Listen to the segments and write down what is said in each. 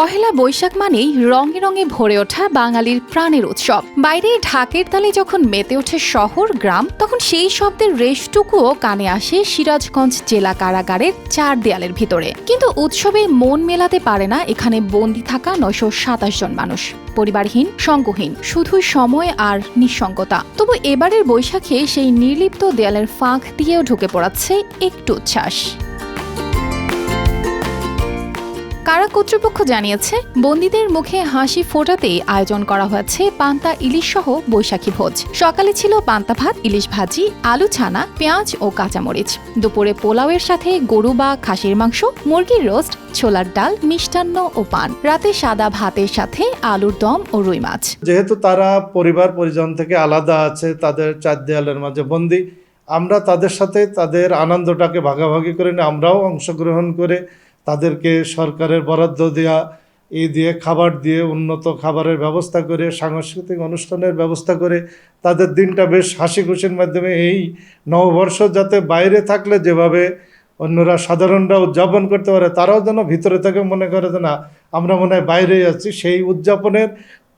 পহেলা বৈশাখ মানেই রঙে রঙে ভরে ওঠা বাঙালির প্রাণের উৎসব। বাইরে ঢাকের তালে যখন মেতে ওঠে শহর, গ্রাম, তখন সেই শব্দের রেশটুকুও কানে আসে সিরাজগঞ্জ জেলা কারাগারের চার দেয়ালের ভিতরে। কিন্তু উৎসবে মন মেলাতে পারে না এখানে বন্দি থাকা নয়শো সাতাশ জন মানুষ। পরিবারহীন, সঙ্গহীন, শুধু সময় আর নিঃসঙ্গতা। তবু এবারের বৈশাখে সেই নির্লিপ্ত দেয়ালের ফাঁক দিয়েও ঢুকে পড়াচ্ছে একটু উচ্ছ্বাস। কারা কর্তৃপক্ষ জানিয়েছে, বন্দীদের মুখে হাসি ফোটাতেই আয়োজন করা হয়েছে পান্তা ইলিশ সহ বৈশাখী ভোজ। সকালে ছিল পান্তা ভাত, ইলিশ ভাজি, আলু ছানা, পেঁয়াজ ও কাঁচামরিচ। দুপুরে পোলাওয়ের সাথে গরু বা খাসির মাংস, মুরগির রোস্ট, ছোলার ডাল, মিষ্টান্ন ও পান। রাতে সাদা ভাতের সাথে আলুর দম ও রুই মাছ। যেহেতু তারা পরিবার পরিজন থেকে আলাদা আছে, তাদের চার দেয়ালের মাঝে বন্দি, আমরা তাদের সাথে তাদের আনন্দটাকে ভাগাভাগি করে আমরাও অংশগ্রহণ করে তাদেরকে সরকারের বরাদ্দ দেওয়া এই দিয়ে খাবার দিয়ে উন্নত খাবারের ব্যবস্থা করে, সাংস্কৃতিক অনুষ্ঠানের ব্যবস্থা করে, তাদের দিনটা বেশ হাসি খুশির মাধ্যমে এই নববর্ষ যাতে বাইরে থাকলে যেভাবে অন্যরা সাধারণরা উদযাপন করতে পারে, তারাও যেন ভিতরে থেকে, মনে করে যে না, আমরা মনে হয় বাইরেই আছি। সেই উদযাপনের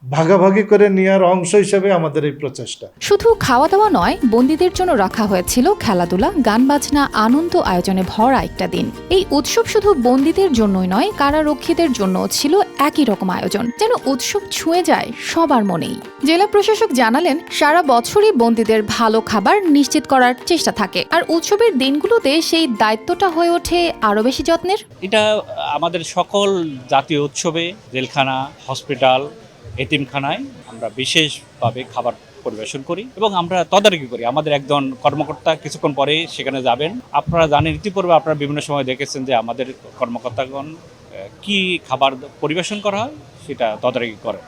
ভাগাভাগি করে নেওয়ার অংশ হিসেবে আমাদের এই প্রচেষ্টা। শুধু খাওয়া দাওয়া নয় বন্দীদের জন্য রাখা হয়েছিল খেলাধুলা গান বাজনা আনন্দ আয়োজনে ভরা একটা দিন। এই উৎসব শুধু বন্দীদের জন্যই নয় কারারক্ষীদের জন্য ছিল একই রকম আয়োজন। যেন উৎসব ছুঁয়ে যায় সবার মনেই। জেলা প্রশাসক জানালেন সারা বছরই বন্দীদের ভালো খাবার নিশ্চিত করার চেষ্টা থাকে। আর উৎসবের দিনগুলোতে সেই দায়িত্বটা হয়ে ওঠে আরও বেশি যত্নের। এটা আমাদের সকল জাতীয় উৎসবে জেলখানা হসপিটাল এতিমখানায় আমরা বিশেষভাবে খাবার পরিবেশন করি এবং আমরা তদারকি করি। আমাদের একজন কর্মকর্তা কিছুক্ষণ পরে সেখানে যাবেন। আপনারা জানেন, ইতিপূর্বে আপনারা বিভিন্ন সময় দেখেছেন যে আমাদের কর্মকর্তাগণ কি খাবার পরিবেশন করা হয় সেটা তদারকি করে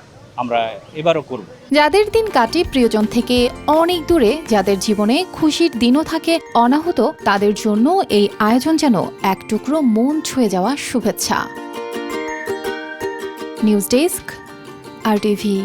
আমরা এবারও করব। যাদের দিন কাটে প্রিয়জন থেকে অনেক দূরে, যাদের জীবনে খুশির দিনও থাকে অনাহত, তাদের জন্য এই আয়োজন যেন এক টুকরো মন ছুঁয়ে যাওয়া শুভেচ্ছা। News desk R TV.